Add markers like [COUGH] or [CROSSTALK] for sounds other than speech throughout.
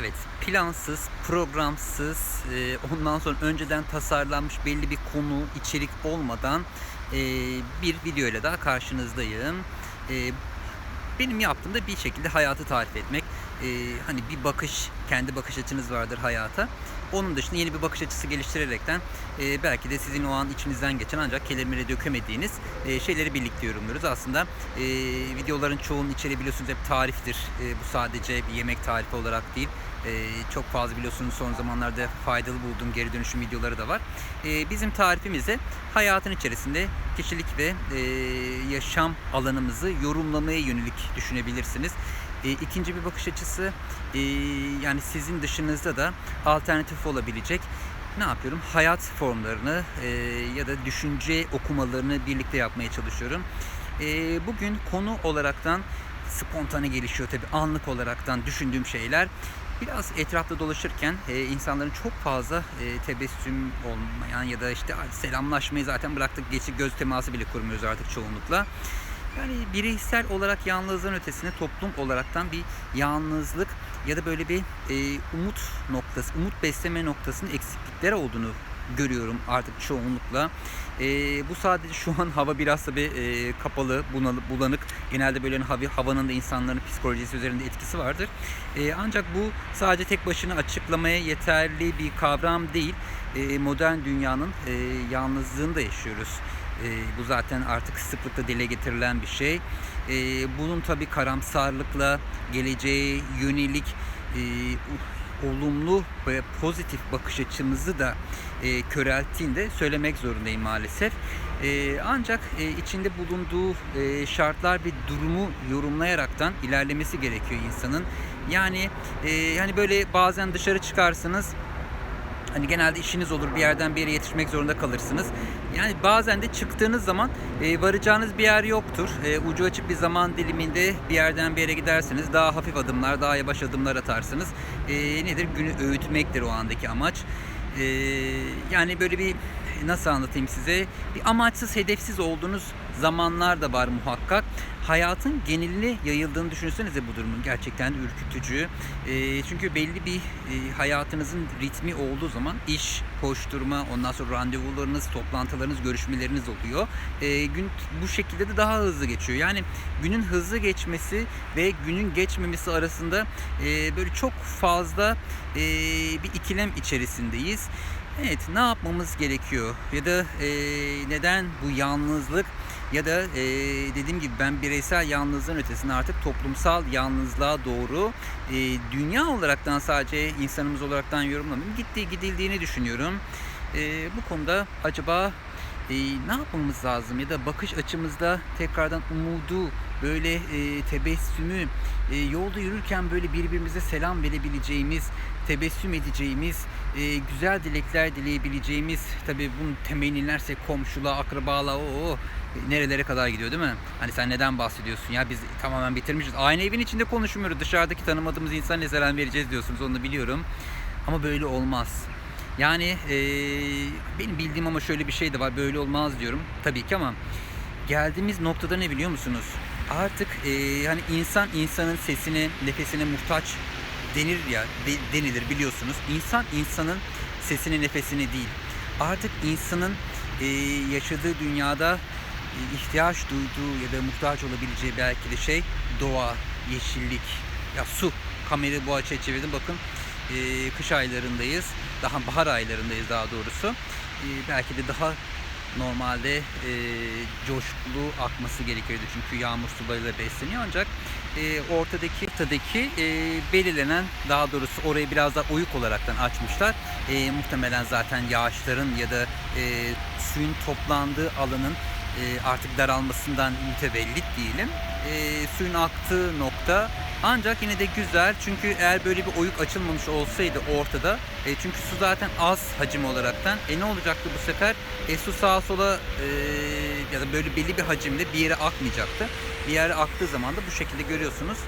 Evet, plansız, programsız, e, ondan sonra önceden tasarlanmış belli bir konu, içerik olmadan e, bir video ile daha karşınızdayım. E, benim yaptığım da bir şekilde hayatı tarif etmek. E, hani bir bakış, kendi bakış açınız vardır hayata. Onun dışında yeni bir bakış açısı geliştirerekten e, belki de sizin o an içinizden geçen ancak kelimeyle dökemediğiniz e, şeyleri birlikte yorumluyoruz. Aslında e, videoların çoğunun içeriği biliyorsunuz hep tariftir. E, bu sadece bir yemek tarifi olarak değil. E, çok fazla biliyorsunuz son zamanlarda faydalı bulduğum geri dönüşüm videoları da var. E, bizim tarifimizde hayatın içerisinde kişilik ve e, yaşam alanımızı yorumlamaya yönelik düşünebilirsiniz. E, ikinci bir bakış açısı e, yani sizin dışınızda da alternatif olabilecek ne yapıyorum? Hayat formlarını e, ya da düşünce okumalarını birlikte yapmaya çalışıyorum. E, bugün konu olaraktan spontane gelişiyor tabi anlık olaraktan düşündüğüm şeyler. Biraz etrafta dolaşırken e, insanların çok fazla e, tebessüm olmayan ya da işte selamlaşmayı zaten bıraktık geçip göz teması bile kurmuyoruz artık çoğunlukla. Yani bireysel olarak yalnızlığın ötesine toplum olaraktan bir yalnızlık ya da böyle bir e, umut noktası, umut besleme noktasının eksiklikleri olduğunu görüyorum artık çoğunlukla. E, bu sadece şu an hava biraz tabi e, kapalı, bunalı, bulanık. Genelde böyle hava, havanın da insanların psikolojisi üzerinde etkisi vardır. E, ancak bu sadece tek başına açıklamaya yeterli bir kavram değil. E, modern dünyanın e, yalnızlığını da yaşıyoruz. E, bu zaten artık sıklıkla dile getirilen bir şey. E, bunun tabi karamsarlıkla geleceğe yönelik e, olumlu ve pozitif bakış açımızı da e, körelttiğinde söylemek zorundayım maalesef. E, ancak e, içinde bulunduğu e, şartlar ve durumu yorumlayaraktan ilerlemesi gerekiyor insanın. Yani e, hani böyle bazen dışarı çıkarsınız Hani genelde işiniz olur bir yerden bir yere yetişmek zorunda kalırsınız. Yani bazen de çıktığınız zaman e, varacağınız bir yer yoktur. E, ucu açık bir zaman diliminde bir yerden bir yere gidersiniz. Daha hafif adımlar, daha yavaş adımlar atarsınız. E, nedir? Günü öğütmektir o andaki amaç. E, yani böyle bir nasıl anlatayım size? Bir amaçsız, hedefsiz olduğunuz zamanlar da var muhakkak. Hayatın geneline yayıldığını düşünsenize bu durumun gerçekten ürkütücü. E, çünkü belli bir e, hayatınızın ritmi olduğu zaman iş, koşturma, ondan sonra randevularınız, toplantılarınız, görüşmeleriniz oluyor. E, gün bu şekilde de daha hızlı geçiyor. Yani günün hızlı geçmesi ve günün geçmemesi arasında e, böyle çok fazla e, bir ikilem içerisindeyiz. Evet, ne yapmamız gerekiyor? Ya da e, neden bu yalnızlık ya da e, dediğim gibi ben bireysel yalnızlığın ötesinde artık toplumsal yalnızlığa doğru e, dünya olaraktan sadece insanımız olaraktan yorumlamıyorum. Gittiği gidildiğini düşünüyorum. E, bu konuda acaba e, ne yapmamız lazım ya da bakış açımızda tekrardan umudu böyle e, tebessümü e, yolda yürürken böyle birbirimize selam verebileceğimiz tebessüm edeceğimiz e, güzel dilekler dileyebileceğimiz tabi bunu temennilerse komşuluğa akrabalığa o, nerelere kadar gidiyor değil mi? Hani sen neden bahsediyorsun ya biz tamamen bitirmişiz. Aynı evin içinde konuşmuyoruz. Dışarıdaki tanımadığımız insan ne selam vereceğiz diyorsunuz onu biliyorum. Ama böyle olmaz. Yani e, benim bildiğim ama şöyle bir şey de var. Böyle olmaz diyorum. Tabii ki ama geldiğimiz noktada ne biliyor musunuz? Artık e, hani insan insanın sesine, nefesine muhtaç denir ya de, denilir biliyorsunuz. İnsan insanın sesine, nefesine değil. Artık insanın e, yaşadığı dünyada e, ihtiyaç duyduğu ya da muhtaç olabileceği belki de şey doğa, yeşillik, ya su. Kamerayı bu açıya çevirdim bakın e, kış aylarındayız. Daha bahar aylarındayız daha doğrusu. E, belki de daha normalde e, coşkulu akması gerekirdi çünkü yağmur sularıyla besleniyor ancak e, ortadaki ortadaki e, belirlenen daha doğrusu orayı biraz daha oyuk olaraktan açmışlar. E, muhtemelen zaten yağışların ya da e, suyun toplandığı alanın e, artık daralmasından mütevellit diyelim. E, suyun aktığı nokta ancak yine de güzel çünkü eğer böyle bir oyuk açılmamış olsaydı ortada e, çünkü su zaten az hacim olaraktan e ne olacaktı bu sefer? E, su sağa sola e, ya da böyle belli bir hacimde bir yere akmayacaktı. Bir yere aktığı zaman da bu şekilde görüyorsunuz.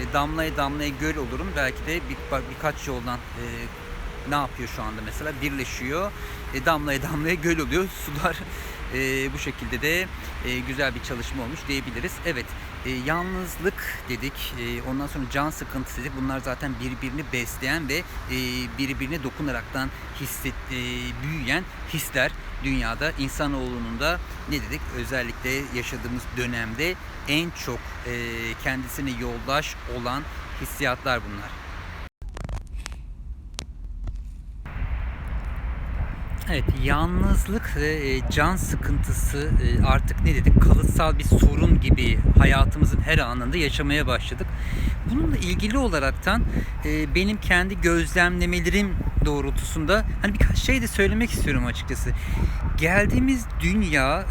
E, damlaya damlaya göl olurum. Belki de bir, birkaç yoldan e, ne yapıyor şu anda mesela birleşiyor. E, damlaya damlaya göl oluyor. [LAUGHS] Sular e, bu şekilde de e, güzel bir çalışma olmuş diyebiliriz. Evet E, yalnızlık dedik, e, ondan sonra can sıkıntısı dedik. Bunlar zaten birbirini besleyen ve e, birbirine dokunaraktan hisset, e, büyüyen hisler dünyada insanoğlunun da ne dedik özellikle yaşadığımız dönemde en çok e, kendisine yoldaş olan hissiyatlar bunlar. Evet, yalnızlık ve e, can sıkıntısı e, artık ne dedik kalıtsal bir sorun gibi hayatımızın her anında yaşamaya başladık. Bununla ilgili olaraktan e, benim kendi gözlemlemelerim doğrultusunda hani birkaç şey de söylemek istiyorum açıkçası. Geldiğimiz dünya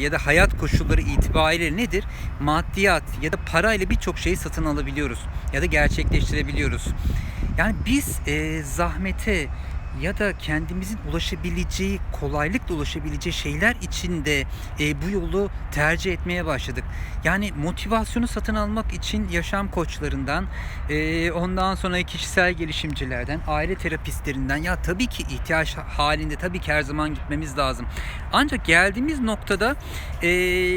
ya da hayat koşulları itibariyle nedir? Maddiyat ya da parayla birçok şeyi satın alabiliyoruz ya da gerçekleştirebiliyoruz. Yani biz zahmete ya da kendimizin ulaşabileceği, kolaylıkla ulaşabileceği şeyler için de e, bu yolu tercih etmeye başladık. Yani motivasyonu satın almak için yaşam koçlarından, e, ondan sonra kişisel gelişimcilerden, aile terapistlerinden ya tabii ki ihtiyaç halinde tabii ki her zaman gitmemiz lazım. Ancak geldiğimiz noktada e,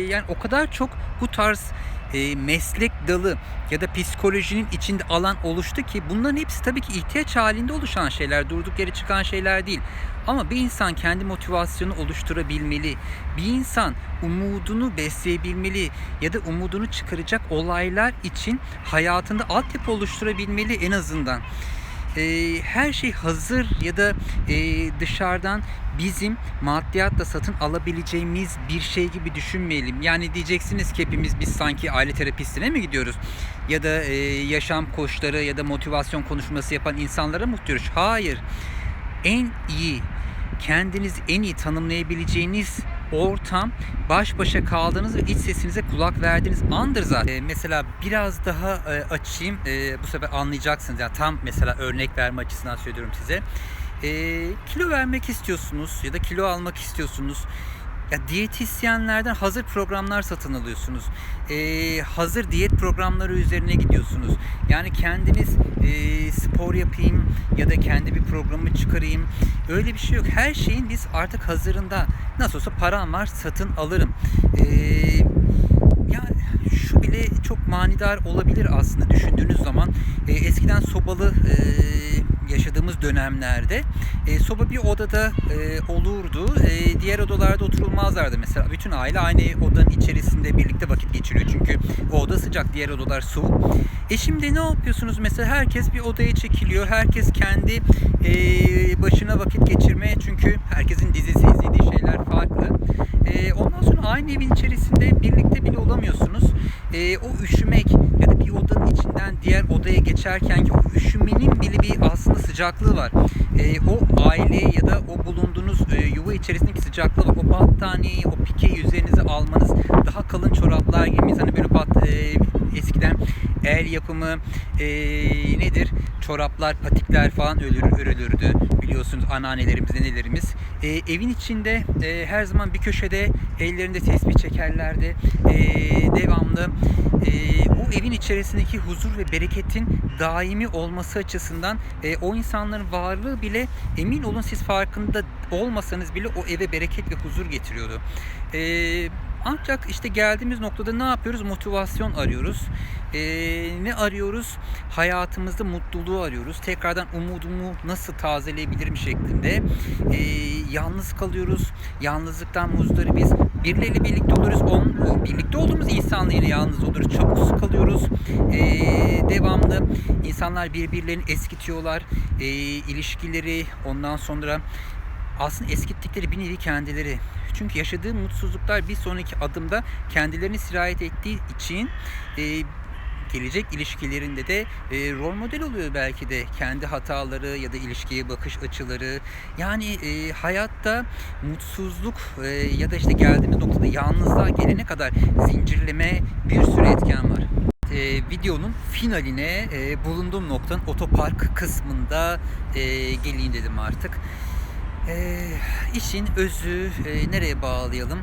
yani o kadar çok bu tarz e, meslek dalı ya da psikolojinin içinde alan oluştu ki bunların hepsi tabii ki ihtiyaç halinde oluşan şeyler, durduk yere çıkan şeyler değil. Ama bir insan kendi motivasyonu oluşturabilmeli. Bir insan umudunu besleyebilmeli ya da umudunu çıkaracak olaylar için hayatında altyapı oluşturabilmeli en azından e, her şey hazır ya da e, dışarıdan bizim maddiyatla satın alabileceğimiz bir şey gibi düşünmeyelim. Yani diyeceksiniz ki hepimiz biz sanki aile terapistine mi gidiyoruz? Ya da e, yaşam koçları ya da motivasyon konuşması yapan insanlara mı gidiyoruz? Hayır. En iyi kendinizi en iyi tanımlayabileceğiniz ortam baş başa kaldığınız ve iç sesinize kulak verdiğiniz andır zaten. Ee, mesela biraz daha e, açayım. E, bu sefer anlayacaksınız. Yani tam mesela örnek verme açısından söylüyorum size. E, kilo vermek istiyorsunuz ya da kilo almak istiyorsunuz. Ya diyetisyenlerden hazır programlar satın alıyorsunuz. Ee, hazır diyet programları üzerine gidiyorsunuz. Yani kendiniz e, spor yapayım ya da kendi bir programı çıkarayım. Öyle bir şey yok. Her şeyin biz artık hazırında. Nasıl olsa param var satın alırım. Ee, ya şu bile çok manidar olabilir aslında düşündüğünüz zaman. E, eskiden sobalı e, yaşadığımız dönemlerde e, soba bir odada e, olurdu. E, diğer odalarda oturulmazlardı mesela. Bütün aile aynı odanın içerisinde birlikte vakit geçiriyor. Çünkü o oda sıcak, diğer odalar soğuk. E şimdi ne yapıyorsunuz? Mesela herkes bir odaya çekiliyor. Herkes kendi e, başına vakit geçirmeye çünkü herkesin dizisi izlediği şeyler farklı. E, ondan sonra aynı evin içerisinde birlikte bile olamıyorsunuz. E, o üşümek içinden diğer odaya geçerken ki o üşümenin bile bir aslında sıcaklığı var. E, o aile ya da o bulunduğunuz e, yuva içerisindeki sıcaklığı. O battaniyeyi, o pikeyi üzerinize almanız, daha kalın çoraplar giymeniz, hani böyle bat, e, eskiden el yapımı e, nedir? Çoraplar, patikler falan ölür, örülürdü. Biliyorsunuz anneannelerimiz, nenelerimiz. E, evin içinde e, her zaman bir köşede ellerinde tesbih çekerlerdi. E, devamlı e, o evin içerisindeki huzur ve bereketin daimi olması açısından e, o insanların varlığı bile emin olun siz farkında olmasanız bile o eve bereket ve huzur getiriyordu. E, ancak işte geldiğimiz noktada ne yapıyoruz? Motivasyon arıyoruz. Ee, ne arıyoruz? Hayatımızda mutluluğu arıyoruz. Tekrardan umudumu nasıl tazeleyebilirim şeklinde. Ee, yalnız kalıyoruz. Yalnızlıktan muzdaribiz. Birileriyle birlikte oluruz. On, birlikte olduğumuz insanla yalnız oluruz. Çabuk sıkılıyoruz. Ee, devamlı insanlar birbirlerini eskitiyorlar. Ee, ilişkileri ondan sonra aslında eskittikleri bir nevi kendileri. Çünkü yaşadığı mutsuzluklar bir sonraki adımda kendilerini sirayet ettiği için e, gelecek ilişkilerinde de e, rol model oluyor belki de kendi hataları ya da ilişkiye bakış açıları. Yani e, hayatta mutsuzluk e, ya da işte geldiğimiz noktada yalnızlığa gelene kadar zincirleme bir sürü etken var e, videonun finaline e, bulunduğum noktanın otopark kısmında e, geleyim dedim artık. E, işin özü e, nereye bağlayalım?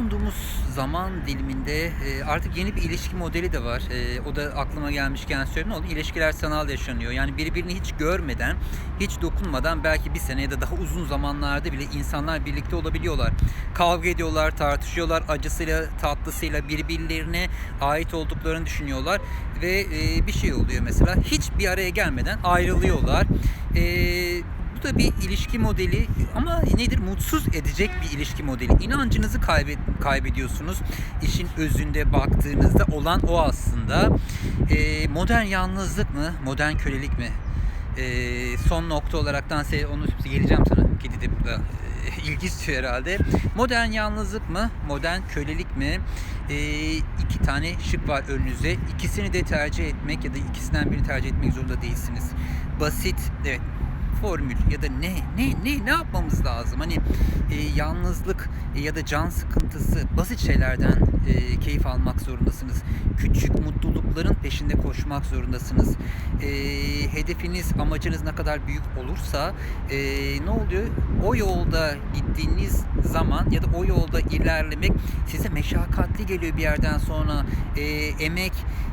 bulunduğumuz zaman diliminde e, artık yeni bir ilişki modeli de var. E, o da aklıma gelmişken söyleyeyim oldu? İlişkiler sanal yaşanıyor. Yani birbirini hiç görmeden, hiç dokunmadan belki bir sene ya da daha uzun zamanlarda bile insanlar birlikte olabiliyorlar. Kavga ediyorlar, tartışıyorlar, acısıyla tatlısıyla birbirlerine ait olduklarını düşünüyorlar ve e, bir şey oluyor mesela hiç bir araya gelmeden ayrılıyorlar. E, da bir ilişki modeli ama nedir? Mutsuz edecek bir ilişki modeli. İnancınızı kaybet, kaybediyorsunuz. İşin özünde baktığınızda olan o aslında. E, modern yalnızlık mı? Modern kölelik mi? E, son nokta olaraktan onu geleceğim sana. Burada e, ilgi istiyor herhalde. Modern yalnızlık mı? Modern kölelik mi? E, iki tane şık var önünüzde. İkisini de tercih etmek ya da ikisinden birini tercih etmek zorunda değilsiniz. Basit, evet formül ya da ne ne ne ne yapmamız lazım? Hani e, yalnızlık e, ya da can sıkıntısı basit şeylerden e, keyif almak zorundasınız. Küçük mutlulukların peşinde koşmak zorundasınız. E, hedefiniz, amacınız ne kadar büyük olursa e, ne oluyor? O yolda gittiğiniz zaman ya da o yolda ilerlemek size meşakkatli geliyor bir yerden sonra. E, emek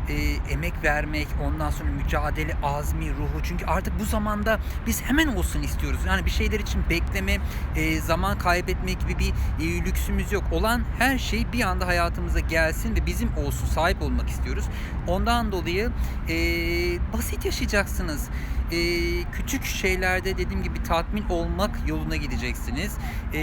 e, emek vermek, ondan sonra mücadele, azmi, ruhu. Çünkü artık bu zamanda biz hemen olsun istiyoruz. Yani bir şeyler için bekleme, e, zaman kaybetme gibi bir e, lüksümüz yok. Olan her şey bir anda hayatımıza gelsin ve bizim olsun, sahip olmak istiyoruz. Ondan dolayı e, basit yaşayacaksınız. E, küçük şeylerde dediğim gibi tatmin olmak yoluna gideceksiniz. E,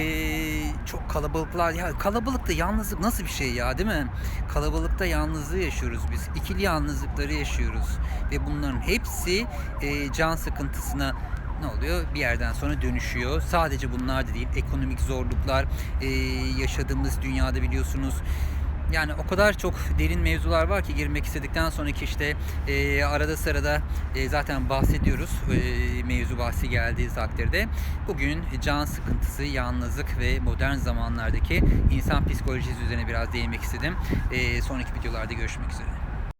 çok kalabalıklar, ya kalabalıkta yalnızlık nasıl bir şey ya değil mi? Kalabalıkta yalnızlığı yaşıyoruz biz. İkili yalnızlıkları yaşıyoruz. Ve bunların hepsi e, can sıkıntısına ne oluyor? Bir yerden sonra dönüşüyor. Sadece bunlar da değil. Ekonomik zorluklar, e, yaşadığımız dünyada biliyorsunuz yani o kadar çok derin mevzular var ki girmek istedikten sonraki işte e, arada sırada e, zaten bahsediyoruz e, mevzu bahsi geldiği takdirde. Bugün can sıkıntısı, yalnızlık ve modern zamanlardaki insan psikolojisi üzerine biraz değinmek istedim. E, sonraki videolarda görüşmek üzere.